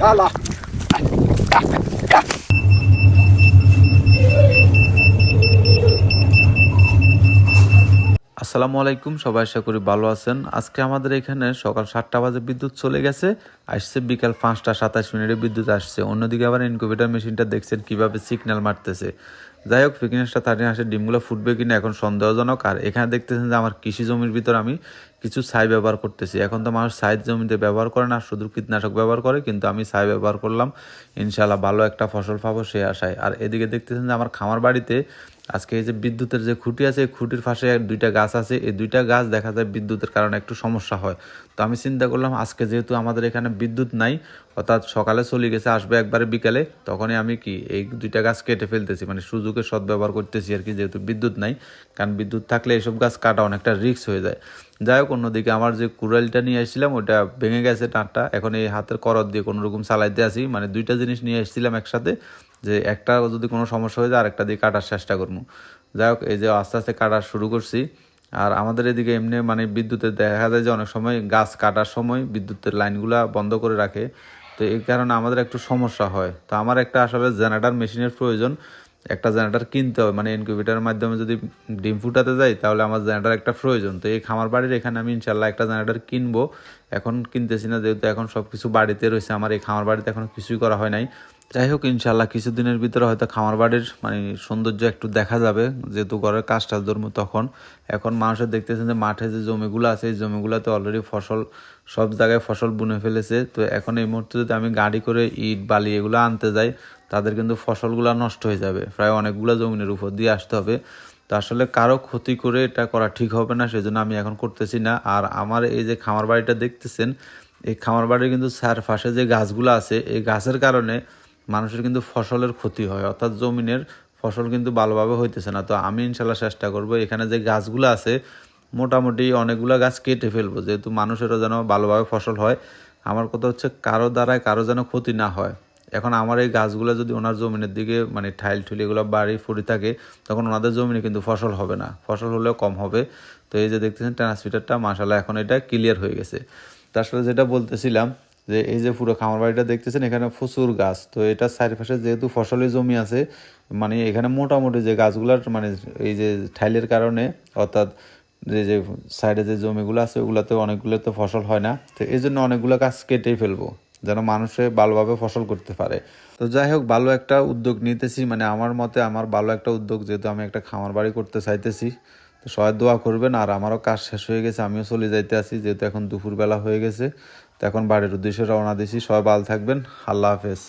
Dala. আসসালামু আলাইকুম, সবাই আশা করি ভালো আছেন। আজকে আমাদের এখানে সকাল সাতটা বাজে বিদ্যুৎ চলে গেছে, আসছে বিকাল পাঁচটা সাতাশ মিনিটে বিদ্যুৎ আসছে। অন্যদিকে আবার ইনকিউবেটার মেশিনটা দেখছেন কীভাবে সিগন্যাল মারতেছে। যাই হোক ফিকিনেসটা থার্টিন আসে, ডিমগুলো ফুটবে কিনা এখন সন্দেহজনক। আর এখানে দেখতেছেন যে আমার কৃষি জমির ভিতর আমি কিছু ছাই ব্যবহার করতেছি। এখন তো মানুষ ছাই জমিতে ব্যবহার করে না, শুধু কীটনাশক ব্যবহার করে, কিন্তু আমি ছাই ব্যবহার করলাম। ইনশাল্লাহ ভালো একটা ফসল পাবো সে আশায়। আর এদিকে দেখতেছেন যে আমার খামার বাড়িতে আজকে এই যে বিদ্যুতের যে খুঁটি আছে, এই খুঁটির পাশে দুইটা গাছ আছে। এই দুইটা গাছ দেখা যায় বিদ্যুতের কারণে একটু সমস্যা হয়। তো আমি চিন্তা করলাম, আজকে যেহেতু আমাদের এখানে বিদ্যুৎ নাই, অর্থাৎ সকালে চলে গেছে, আসবে একবারে বিকালে, তখনই আমি কি এই দুইটা গাছ কেটে ফেলতেছি। মানে সুযোগের সদ্ব্যবহার করতেছি আর কি, যেহেতু বিদ্যুৎ নাই। কারণ বিদ্যুৎ থাকলে এইসব গাছ কাটা অনেকটা রিস্ক হয়ে যায়। যাই হোক, অন্যদিকে আমার যে কুড়ালটা নিয়ে এসেছিলাম ওটা ভেঙে গেছে টাঁটটা। এখন এই হাতের করত দিয়ে কোনো রকম চালাইতে আসি। মানে দুইটা জিনিস নিয়ে এসেছিলাম একসাথে, যে একটা যদি কোনো সমস্যা হয়ে যায়, আরেকটা দিয়ে কাটার চেষ্টা করব। যাই হোক, এই যে আস্তে আস্তে কাটা শুরু করছি। আর আমাদের এদিকে এমনি মানে বিদ্যুতের দেখা যায় যে অনেক সময় গাছ কাটার সময় বিদ্যুতের লাইনগুলা বন্ধ করে রাখে। তো এই কারণে আমাদের একটু সমস্যা হয়। তো আমার একটা আসলে জেনারেটার মেশিনের প্রয়োজন। একটা জেনারেটার কিনতে হবে। মানে ইনকিউবেটারের মাধ্যমে যদি ডিম ফুটাতে যাই, তাহলে আমার জেনারেটার একটা প্রয়োজন। তো এই খামার বাড়ির এখানে আমি ইনশাল্লাহ একটা জেনারেটার কিনবো। এখন কিনতেছি না, যেহেতু এখন সব কিছু বাড়িতে রয়েছে। আমার এই খামার বাড়িতে এখন কিছুই করা হয় নাই। যাই হোক ইনশাল্লাহ কিছুদিনের ভিতরে হয়তো খামার বাড়ির মানে সৌন্দর্য একটু দেখা যাবে। যেহেতু ঘরের কাজটা ধরবো তখন। এখন মানুষের দেখতেছেন যে মাঠে যে জমিগুলো আছে, এই জমিগুলোতে অলরেডি ফসল, সব জায়গায় ফসল বুনে ফেলেছে। তো এখন এই মুহূর্তে যদি আমি গাড়ি করে ইট, বালি এগুলো আনতে যাই, তাদের কিন্তু ফসলগুলো নষ্ট হয়ে যাবে। প্রায় অনেকগুলো জমিনের উপর দিয়ে আসতে হবে। তো আসলে কারও ক্ষতি করে এটা করা ঠিক হবে না, সেজন্য আমি এখন করতেছি না। আর আমার এই যে খামার বাড়িটা দেখতেছেন, এই খামার বাড়ির কিন্তু চারপাশে যে গাছগুলো আছে, এই গাছের কারণে মানুষের কিন্তু ফসলের ক্ষতি হয়, অর্থাৎ জমিনের ফসল কিন্তু ভালোভাবে হইতেছে না। তো আমি ইনশাল্লাহ চেষ্টা করব, এখানে যে গাছগুলো আছে, মোটামুটি অনেকগুলো গাছ কেটে ফেলব। যেহেতু মানুষেরও যেন ভালোভাবে ফসল হয়, আমার কথা হচ্ছে কারও দ্বারায় কারও যেন ক্ষতি না হয়। এখন আমার এই গাছগুলো যদি ওনার জমিনের দিকে মানে ঠাইল ঠুল এগুলো বাড়ি ফুটি থাকে, তখন ওনাদের জমিনে কিন্তু ফসল হবে না। ফসল হলেও কম হবে। তো এই যে দেখতেছেন, ট্রান্সমিটারটা মাসালা এখন এটা ক্লিয়ার হয়ে গেছে। তার সাথে যেটা বলতেছিলাম যে এই যে পুরো খামার বাড়িটা দেখতেছেন, এখানে প্রচুর গাছ। তো এটা চারিপাশে যেহেতু ফসলি জমি আছে মানে এখানে মোটামুটি যে গাছগুলার মানে এই যে ঠাইলের কারণে, অর্থাৎ যে যে সাইডে যে জমিগুলো আছে, ওগুলোতে অনেকগুলো তো ফসল হয় না। তো এই জন্য অনেকগুলো গাছ কেটেই ফেলব, যেন মানুষে ভালোভাবে ফসল করতে পারে। তো যাই হোক, ভালো একটা উদ্যোগ নিতেছি। মানে আমার মতে, আমার ভালো একটা উদ্যোগ, যেহেতু আমি একটা খামার বাড়ি করতে চাইতেছি তো সবাই দোয়া করবেন, আর আমারও কাজ শেষ হয়ে গেছে, আমিও চলে যাইতে আছি যেহেতু এখন দুপুরবেলা হয়ে গেছে। তো এখন বাড়ির উদ্দেশ্যে রওনা দিছি, সবাই ভালো থাকবেন, আল্লাহ হাফেজ।